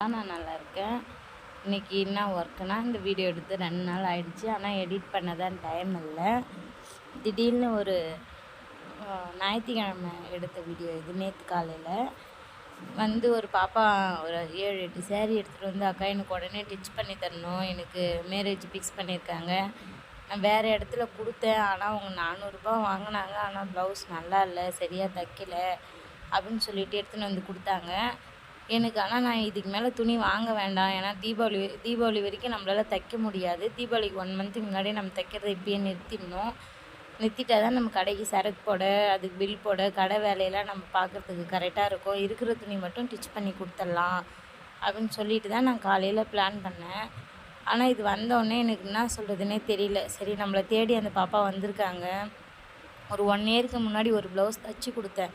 நான் நல்லா இருக்கேன் இன்னைக்கு என்ன ஒர்க்குனா இந்த வீடியோ எடுத்து ரெண்டு நாள் ஆயிடுச்சு. ஆனால் எடிட் பண்ண தான் டைம் இல்லை. திடீர்னு ஒரு ஞாயிற்றுக்கிழமை எடுத்த வீடியோ இது நேற்று காலையில். வந்து ஒரு பாப்பா ஒரு ஏழு எட்டு சேரீ எடுத்துகிட்டு வந்து அக்கா எனக்கு உடனே டிச் பண்ணி தரணும். எனக்கு மேரேஜ் ஃபிக்ஸ் பண்ணியிருக்காங்க. நான் வேறு இடத்துல கொடுத்தேன். ஆனால் அவங்க நானூறுரூபா வாங்கினாங்க. ஆனால் ப்ளவுஸ் நல்லா இல்லை. சரியாக தைக்கல. அப்படின்னு சொல்லிட்டு எடுத்துன்னு வந்து கொடுத்தாங்க. எனக்கு ஆனால் நான் இதுக்கு மேலே துணி வாங்க வேண்டாம். ஏன்னா தீபாவளி தீபாவளி வரைக்கும் நம்மளால் தைக்க முடியாது. தீபாவளிக்கு ஒன் மந்த்துக்கு முன்னாடியே நம்ம தைக்கிறத இப்பயே நிறுத்திடணும். நிறுத்திட்டால் தான் நம்ம கடைக்கு சரக்கு போட அதுக்கு பில் போட கடை வேலையெல்லாம் நம்ம பார்க்குறதுக்கு கரெக்டாக இருக்கும். இருக்கிற துணி மட்டும் டிச் பண்ணி கொடுத்துடலாம் அப்படின்னு சொல்லிட்டு தான் நான் காலையில் பிளான் பண்ணேன். ஆனால் இது வந்தோடனே எனக்கு என்ன சொல்கிறதுனே தெரியல. சரி நம்மளை தேடி அந்த பாப்பா வந்திருக்காங்க. ஒரு ஒன் இயருக்கு முன்னாடி ஒரு ப்ளவுஸ் தைச்சி கொடுத்தேன்.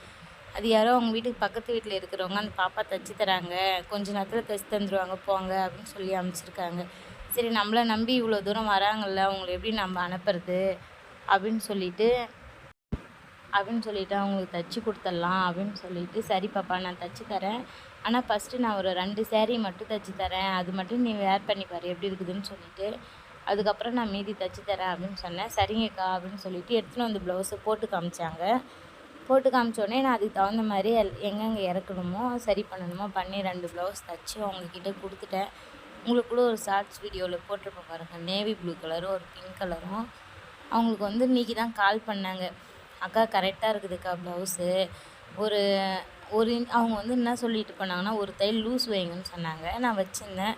அது யாரோ அவங்க வீட்டுக்கு பக்கத்து வீட்டில் இருக்கிறவங்க அந்த பாப்பா தைச்சி தராங்க. கொஞ்ச நேரத்தில் தைச்சி தந்துடுவாங்க போங்க அப்படின்னு சொல்லி அனுப்பிச்சிருக்காங்க. சரி நம்மளை நம்பி இவ்வளோ தூரம் வராங்கல்ல அவங்களை எப்படி நம்ம அனுப்புறது? அப்படின்னு சொல்லிட்டு அப்படின்னு சொல்லிட்டு அவங்களுக்கு தைச்சி கொடுத்துடலாம் அப்படின்னு சொல்லிட்டு சரி பாப்பா நான் தைச்சி தரேன். ஆனால் ஃபஸ்ட்டு நான் ஒரு ரெண்டு சேரீ மட்டும் தைச்சி தரேன். அது மட்டும் நீ வேர் பண்ணி பாரு எப்படி இருக்குதுன்னு சொல்லிட்டு அதுக்கப்புறம் நான் மீதி தைச்சி தரேன் அப்படின்னு சொன்னேன். சரிங்கக்கா அப்படின்னு சொல்லிட்டு எடுத்துன்னு வந்து ப்ளவுஸை போட்டு காமிச்சாங்க. போட்டு காமிச்சோடனே நான் அதுக்கு தகுந்த மாதிரி எல் எங்கெங்கே இறக்கணுமோ சரி பண்ணணுமோ பண்ணி ரெண்டு ப்ளவுஸ் தைச்சி அவங்கக்கிட்ட கொடுத்துட்டேன். உங்களுக்கு கூட ஒரு ஷார்ட்ஸ் வீடியோவில் போட்டிருப்பேன் பாருங்கள் நேவி ப்ளூ கலரும் ஒரு பிங்க் கலரும் அவங்களுக்கு வந்து இன்றைக்கி தான் கால் பண்ணாங்க. அக்கா கரெக்டாக இருக்குதுக்கா ப்ளவுஸு ஒரு ஒரு அவங்க வந்து என்ன சொல்லிட்டு போனாங்கன்னா ஒரு தையல் லூஸ் வைங்கன்னு சொன்னாங்க. நான் வச்சுருந்தேன்.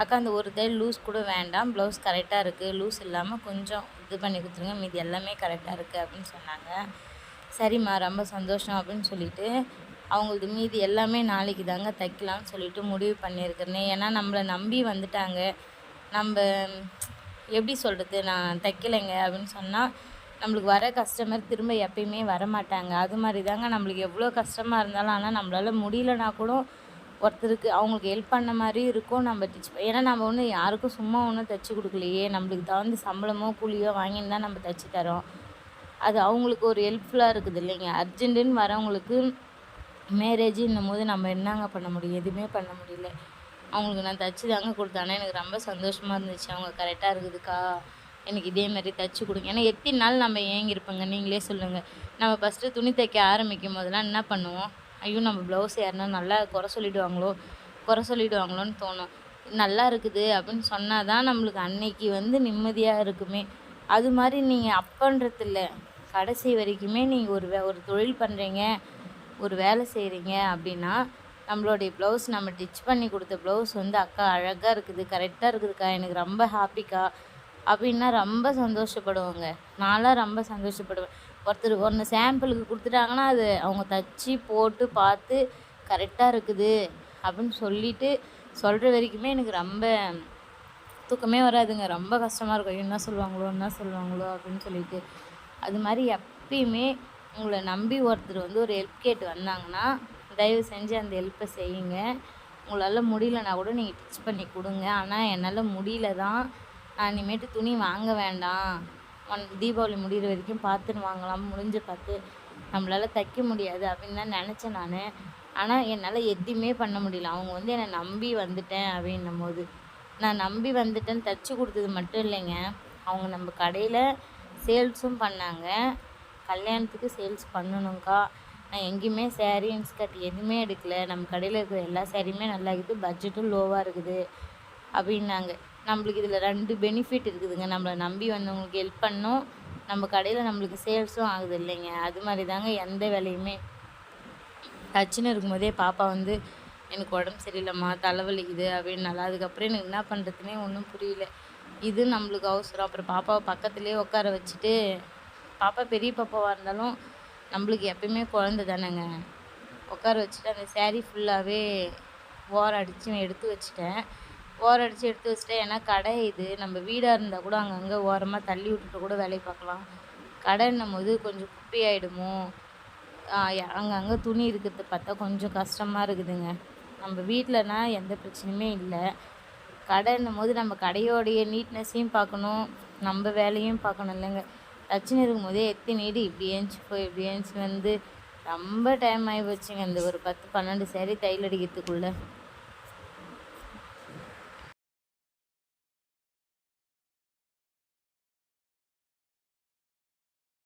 அக்கா அந்த ஒரு தையல் லூஸ் கூட வேண்டாம். ப்ளவுஸ் கரெக்டாக இருக்குது லூஸ் இல்லாமல் கொஞ்சம் இது பண்ணி கொடுத்துருங்க. மீதி எல்லாமே கரெக்டாக இருக்குது அப்படின்னு சொன்னாங்க. சரிம்மா ரொம்ப சந்தோஷம் அப்படின்னு சொல்லிட்டு அவங்களது மீதி எல்லாமே நாளைக்கு தாங்க தைக்கலாம்னு சொல்லிட்டு முடிவு பண்ணியிருக்கிறேனே. ஏன்னா நம்மளை நம்பி வந்துட்டாங்க. நம்ம எப்படி சொல்கிறது நான் தைக்கலைங்க அப்படின்னு சொன்னால் நம்மளுக்கு வர கஸ்டமர் திரும்ப எப்பயுமே வரமாட்டாங்க. அது மாதிரி தாங்க நம்மளுக்கு எவ்வளோ கஷ்டமாக இருந்தாலும் ஆனால் நம்மளால் முடியலனா கூட ஒருத்தருக்கு அவங்களுக்கு ஹெல்ப் பண்ண மாதிரி இருக்கும். நம்ம டிச் ஏன்னா நம்ம ஒன்றும் யாருக்கும் சும்மா ஒன்றும் தைச்சி கொடுக்கலையே. நம்மளுக்கு தகுந்த சம்பளமோ கூலியோ வாங்கின்னு தான் நம்ம தைச்சி தரோம். அது அவங்களுக்கு ஒரு ஹெல்ப்ஃபுல்லாக இருக்குது இல்லைங்க. அர்ஜென்ட்டுன்னு வரவங்களுக்கு மேரேஜுன்னும் போது நம்ம என்னங்க பண்ண முடியும்? எதுவுமே பண்ண முடியல. அவங்களுக்கு நான் தைச்சி தாங்க கொடுத்தேன். ஆனால் எனக்கு ரொம்ப சந்தோஷமாக இருந்துச்சு. அவங்க கரெக்டாக இருக்குதுக்கா? எனக்கு இதே மாதிரி தைச்சி கொடுங்க. ஏன்னா எத்தனை நாள் நம்ம ஏங்கியிருப்போங்க நீங்களே சொல்லுங்கள் நம்ம ஃபஸ்ட்டு துணி தைக்க ஆரம்பிக்கும் போதெல்லாம் என்ன பண்ணுவோம்? ஐயோ நம்ம ப்ளவுஸ் யாருன்னா நல்லா குறை சொல்லிவிடுவாங்களோ குறை சொல்லிவிடுவாங்களோன்னு தோணும். நல்லா இருக்குது அப்படின்னு சொன்னால் தான் நம்மளுக்கு அன்னைக்கு வந்து நிம்மதியாக இருக்குமே. அது மாதிரி நீங்கள் அப்பன்றது இல்லை கடைசி வரைக்குமே நீங்கள் ஒரு வே ஒரு தொழில் பண்ணுறீங்க ஒரு வேலை செய்கிறீங்க அப்படின்னா நம்மளுடைய ப்ளவுஸ் நம்ம டிச் பண்ணி கொடுத்த ப்ளவுஸ் வந்து அக்கா அழகாக இருக்குது கரெக்டாக இருக்குதுக்கா எனக்கு ரொம்ப ஹாப்பிக்கா அப்படின்னா ரொம்ப சந்தோஷப்படுவாங்க. நான்லாம் ரொம்ப சந்தோஷப்படுவேன். ஒருத்தர் ஒன்று சாம்பிளுக்கு கொடுத்துட்டாங்கன்னா அது அவங்க தச்சு போட்டு பார்த்து கரெக்டாக இருக்குது அப்படின்னு சொல்லிட்டு சொல்கிற வரைக்குமே எனக்கு ரொம்ப தூக்கமே வராதுங்க. ரொம்ப கஷ்டமாக இருக்கும். ஐயோ, என்ன சொல்லுவாங்களோ என்ன சொல்லுவாங்களோ அப்படின்னு சொல்லிட்டு. அது மாதிரி எப்பயுமே உங்களை நம்பி ஒருத்தர் வந்து ஒரு ஹெல்ப் கேட்டு வந்தாங்கன்னா தயவு செஞ்சு அந்த ஹெல்ப்பை செய்யுங்க. உங்களால் முடியலனா கூட நீங்கள் டிச் பண்ணி கொடுங்க. ஆனால் என்னால் முடியல தான். நான் இனிமேட்டு துணி வாங்க வேண்டாம். ஒன் தீபாவளி முடிகிற வரைக்கும் பார்த்துன்னு வாங்கலாம். முடிஞ்ச பார்த்து நம்மளால் தைக்க முடியாது அப்படின்னு தான் நினச்சேன் நான். ஆனால் என்னால் எதுவுமே பண்ண முடியல. அவங்க வந்து என்னை நம்பி வந்துட்டேன் அப்படின்னும் போது. நான் நம்பி வந்துட்டேன்னு தைச்சி கொடுத்தது மட்டும் இல்லைங்க. அவங்க நம்ம கடையில் சேல்ஸும் பண்ணாங்க. கல்யாணத்துக்கு சேல்ஸ் பண்ணணுங்க்கா நான் எங்கேயுமே சேரீ இன்ஸ்கர்ட் எதுவுமே எடுக்கல. நம்ம கடையில் இருக்கிற எல்லா சேரீயுமே நல்லா இருக்குது. பட்ஜெட்டும் லோவாக இருக்குது அப்படின்னாங்க. நம்மளுக்கு இதில் ரெண்டு பெனிஃபிட் இருக்குதுங்க. நம்மளை நம்பி வந்தவங்களுக்கு ஹெல்ப் பண்ணோம். நம்ம கடையில் நம்மளுக்கு சேல்ஸும் ஆகுது இல்லைங்க. அது மாதிரி தாங்க எந்த வேலையுமே. தச்சுன்னு இருக்கும்போதே பாப்பா வந்து எனக்கு உடம்பு சரியில்லைம்மா தலைவலிக்குது அப்படின்னால அதுக்கப்புறம் எனக்கு என்ன பண்ணுறதுனே ஒன்றும் புரியல. இது நம்மளுக்கு அவசரம். அப்புறம் பாப்பாவை பக்கத்துலேயே உட்கார வச்சுட்டு பாப்பா பெரிய பாப்பாவாக இருந்தாலும் நம்மளுக்கு எப்பயுமே குழந்த தானேங்க. உட்கார வச்சுட்டு அந்த சேரீ ஃபுல்லாகவே ஓரம் அடித்து நான் எடுத்து வச்சுட்டேன். ஓரம் அடித்து எடுத்து வச்சுட்டேன். ஏன்னா கடை இது. நம்ம வீடாக இருந்தால் கூட அங்கங்கே ஓரமாக தள்ளி விட்டுட்டு கூட வேலையை பார்க்கலாம். கடைன்னும் போது கொஞ்சம் குப்பையாயிடுமோ? அங்கங்கே துணி இருக்கிறது பார்த்தா கொஞ்சம் கஷ்டமாக இருக்குதுங்க. நம்ம வீட்டிலனா எந்த பிரச்சனையுமே இல்லை. கடைன்னும் போது நம்ம கடையோடைய நீட்னஸையும் பார்க்கணும் நம்ம வேலையும் பார்க்கணும் இல்லைங்க. டச்சுன்னு இருக்கும்போதே எத்தி நீடு இப்படி ஏஞ்சி போய் இப்படி ஏஞ்சி வந்து ரொம்ப டைம் ஆகி போச்சுங்க இந்த ஒரு பத்து பன்னெண்டு சேரீ தையல் அடிக்கிறதுக்குள்ளே.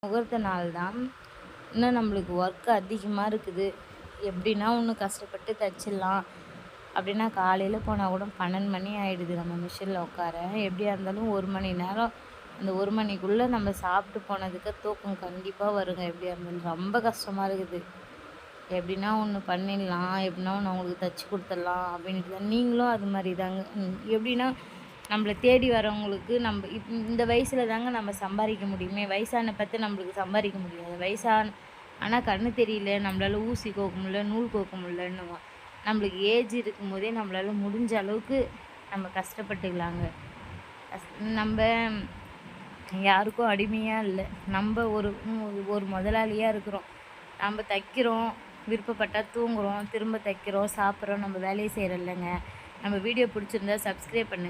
முகூர்த்த நாள் தான் இன்னும் நம்மளுக்கு ஒர்க் அதிகமாக இருக்குது. எப்படின்னா ஒன்று கஷ்டப்பட்டு தைச்சிடலாம். அப்படின்னா காலையில் போனால் கூட பன்னெண்டு மணி ஆகிடுது நம்ம மிஷினில் உட்கார. எப்படியா இருந்தாலும் ஒரு மணி நேரம் அந்த ஒரு மணிக்குள்ளே நம்ம சாப்பிட்டு போனதுக்கு தூக்கம் கண்டிப்பாக வருங்க. எப்படியா இருந்தாலும் ரொம்ப கஷ்டமாக இருக்குது. எப்படின்னா ஒன்று பண்ணிடலாம் எப்படின்னா ஒன்று அவங்களுக்கு தைச்சி கொடுத்துடலாம் அப்படின்ட்டு தான். நீங்களும் அது மாதிரி தாங்க. எப்படின்னா நம்மளை தேடி வரவங்களுக்கு நம்ம இப் இந்த வயசில் தாங்க நம்ம சம்பாதிக்க முடியுமே. வயசான பார்த்து நம்மளுக்கு சம்பாதிக்க முடியாது. வயசான ஆனால் கண்ணு தெரியல நம்மளால் ஊசி கோக்க முடியல நூல் கோக்க முடியலன்னுவோம் நம்மளுக்கு ஏஜ் இருக்கும்போதே நம்மளால் முடிஞ்ச அளவுக்கு நம்ம கஷ்டப்பட்டுக்கலாங்க. நம்ம யாருக்கும் அடிமையாக இல்லை. நம்ம ஒரு ஒரு முதலாளியாக இருக்கிறோம். நம்ம தைக்கிறோம் விருப்பப்பட்டால் தூங்குறோம் திரும்ப தைக்கிறோம் சாப்பிட்றோம் நம்ம வேலையை செய்கிறோம் இல்லைங்க. நம்ம வீடியோ பிடிச்சிருந்தா சப்ஸ்கிரைப் பண்ணுங்கள்